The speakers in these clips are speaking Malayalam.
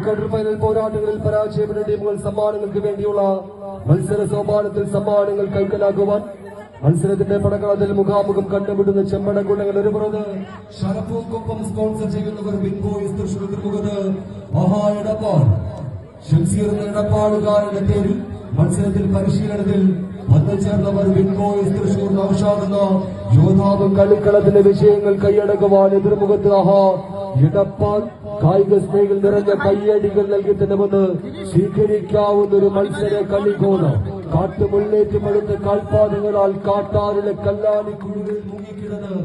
ക്വാർട്ടർ ഫൈനൽ പോരാട്ടങ്ങളിൽ പരാജയപ്പെട്ട ടീമുകൾ സമ്മാനങ്ങൾക്ക് വേണ്ടിയുള്ള മത്സര സോപാനത്തിൽ സമ്മാനങ്ങൾ കൈക്കലാക്കുവാൻ മത്സരത്തിന്റെ പടക്കളത്തിൽ മുഖാമുഖം കണ്ടുപിടുന്ന ചെമ്പടക്കുണ്ടങ്ങൾ ഒരു പുറത്ത് ഷറഫൂക്കൊപ്പം സ്പോൺസർ ചെയ്യുന്നവർ ബിൻ ബോയ്സ് തൃശൂർ തിരുമുഖത്ത് മഹാ ഷംസീർ പേരിൽ മത്സരത്തിൽ പരിശീലനത്തിൽ വന്നു ചേർന്നവർ വിൻബോയ്സ് തൃശൂർ നൌഷാദ് എന്ന യോദ്ധാവും കളിക്കളത്തിലെ വിജയങ്ങൾ കൈയടക്കുവാൻ എതിർമുഖത്ത് ആഹാ ഇടപ്പാൾ കായിക സ്നേഹികൾ നിറഞ്ഞ കയ്യടികൾ നൽകി തന്നെ വന്ന് സ്വീകരിക്കാവുന്ന ഒരു മത്സര കളിക്കോണ്. കാട്ടുമുള്ളേറ്റുമെടുത്ത കാൽപാദങ്ങളാൽ കാട്ടാറിലെ കല്ലാനി കുഴികളിൽ മുങ്ങിക്കിടന്ന്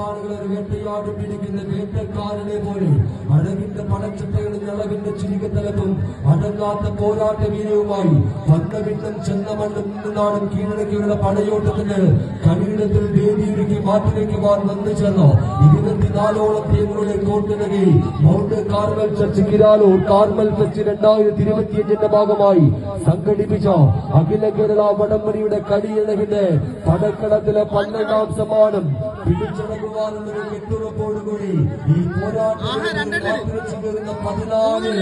കാട്ടാറുകളെ വേട്ടയാടി പിടിക്കുന്ന വേട്ടക്കാരനെ പോലെ അഴകിന്റെ പടച്ചട്ടകളിൽ അളവിന്റെ ചുരുക്കത്തലപ്പും അടങ്ങാത്ത പോരാട്ട വീരവുമായി വന്ന ചെന്ന മണ്ണും നാടും കീഴടക്കിയുള്ള പടയോട്ടത്തിന് കളിയിടത്തിൽ വേദിയൊരുക്കി മാറ്റിവെക്കുവാൻ വന്നു ചേർന്നു ഇരുപത്തിനാലോളം ടീമുകളുടെ കോട്ടിനകി Mount Carmel church Kiraloor Carmel fest രണ്ടായിരത്തി ഇരുപത്തിയഞ്ചിന്റെ ഭാഗമായി സംഘടിപ്പിച്ച അഖില കേരള വടംവലിയുടെ കടിയിണകിന്റെ പടക്കളത്തിലെ പന്ത്രണ്ടാം സമ്മാനം പിടിച്ചടക്കുവാനുള്ള കെട്ടുറപ്പോടുകൂടി ഈ പോരാട്ടം പതിനാല്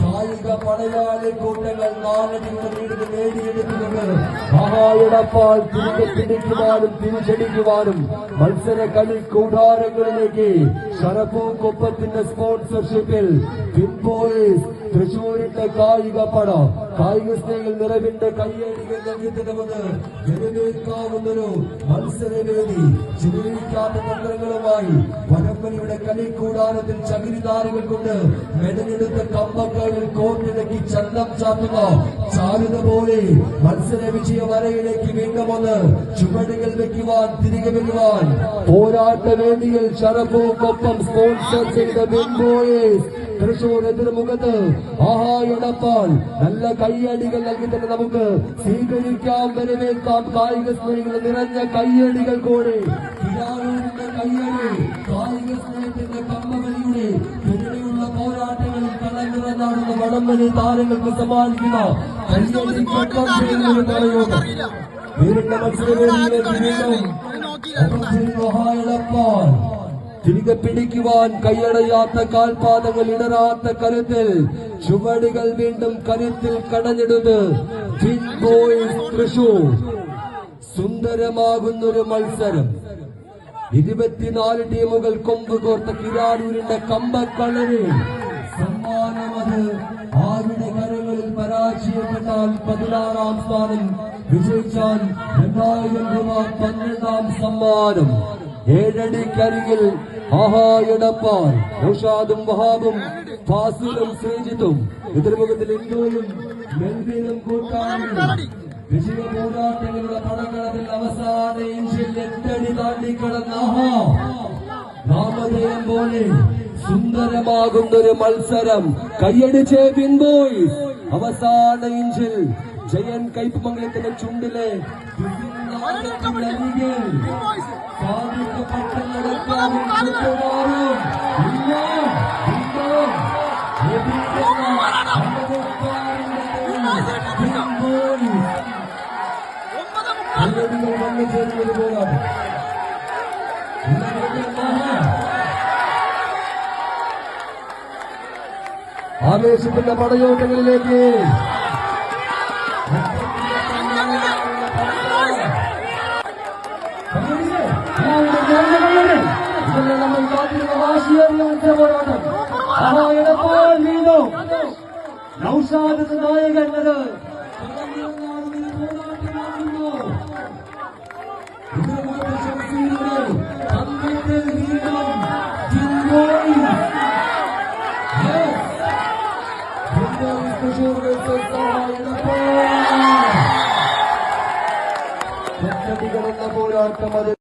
കായിക പടയാളി കൂട്ടങ്ങൾ നാലടിയുടെ വീട് നേടിയെടുക്കുന്നത് മഹായിടപ്പാൽ തിരികെ പിടിക്കുവാനും തിരിച്ചടിക്കുവാനും മത്സര കളി കൂടാരങ്ങളിലേക്ക് ഷറഫു കൊപ്പത്തിന്റെ സ്പോൺസർഷിപ്പിൽ പിൻബോയ്സ് തൃശൂരിന്റെ കായിക പട കായിക സ്നേഹം നിറവിന്റെ കയ്യടികൾ മത്സരവേദി ചിതറിക്കാത്ത തന്ത്രങ്ങളുമായി വടംവലിയുടെ കളിക്കൂടാരത്തിൽ ചകിരിതാരങ്ങൾ കൊണ്ട് മെടഞ്ഞെടുത്ത കമ്പക്കളിൽ കോട്ടിടക്കി ചന്തം ചാത്തുക. ചാരുത പോലെ മത്സര വിജയ വരയിലേക്ക് വീണ്ടും ഒന്ന് ചുവടുകൾ വെക്കുവാൻ തിരികെ വരുവാൻ. പോരാട്ട വേദിയിൽ സ്പോൺസർ ചെയ്ത ബിൻബോയേസ് തൃശൂർ എതിർമുഖത്ത് ആഹാ എടപ്പാൽ നല്ല കയ്യടികൾ നൽകി തന്നെ നമുക്ക്. സ്വീകരിക്കാൻ വരവേൽക്കാം കായിക സ്നേഹികൾ നിറഞ്ഞ കയ്യടികൾ കൂടെ. കയ്യടി കായിക സ്നേഹത്തിന്റെ കമ്മകളിയുടെ പിന്നീടുള്ള പോരാട്ടങ്ങളിൽ കടന്നിറങ്ങാടുന്ന വടംവലി താരങ്ങൾക്ക് സമ്മാനിക്കുന്ന ചെയ്യുന്ന മത്സരവേദിയിലേക്ക് വീണ്ടും. എടപ്പാൽ തിരികെ പിടിക്കുവാൻ കൈയടയാത്ത കാൽപാദങ്ങൾ ഇടരാത്ത കരുത്തിൽ ചുവടുകൾ വീണ്ടും കരുത്തിൽ ബോയ്സ് തൃശൂർ. സുന്ദരമാകുന്നൊരു മത്സരം. ഇരുപത്തിനാല് ടീമുകൾ കൊമ്പ് കോർത്ത കിരാടൂരിന്റെ കമ്പക്കളര് സമ്മാനമത് ആരുടെ കരങ്ങളിൽ പരാജയപ്പെട്ടാൽ പതിനാറാം സ്ഥാനം വിജയിച്ചാൽ രണ്ടായിരം രൂപ പന്ത്രണ്ടാം സമ്മാനം. ഏഴടിക്കരികിൽ ആഹായടപ്പാൽ നൗഷാദും വഹാബും ഫാസിലും ശ്രീജിത്തും എതിർമുഖത്തിൽ പടകളത്തിൽ അവസാന എട്ടടി താണ്ടിക്കടന്ന ആഹാ. നാമധേയം പോലെ സുന്ദരമാകുന്നൊരു മത്സരം കയ്യടിച്ച് പിൻപോയി അവസാന ഇഞ്ചിൽ ജയൻ കൈപ്പമംഗലത്തിന്റെ ചുണ്ടിലെ ആവേശത്തിന്റെ പടയോട്ടങ്ങളിലേക്ക് ഇതെല്ലാം നമ്മൾ കാത്തിരുന്ന വാശിയേറിയ മത്സര പോരാട്ടം ആഹായടപ്പോൾ വീണു നൗഷാദ് നായകൻ അത്. പോരാട്ടം അത്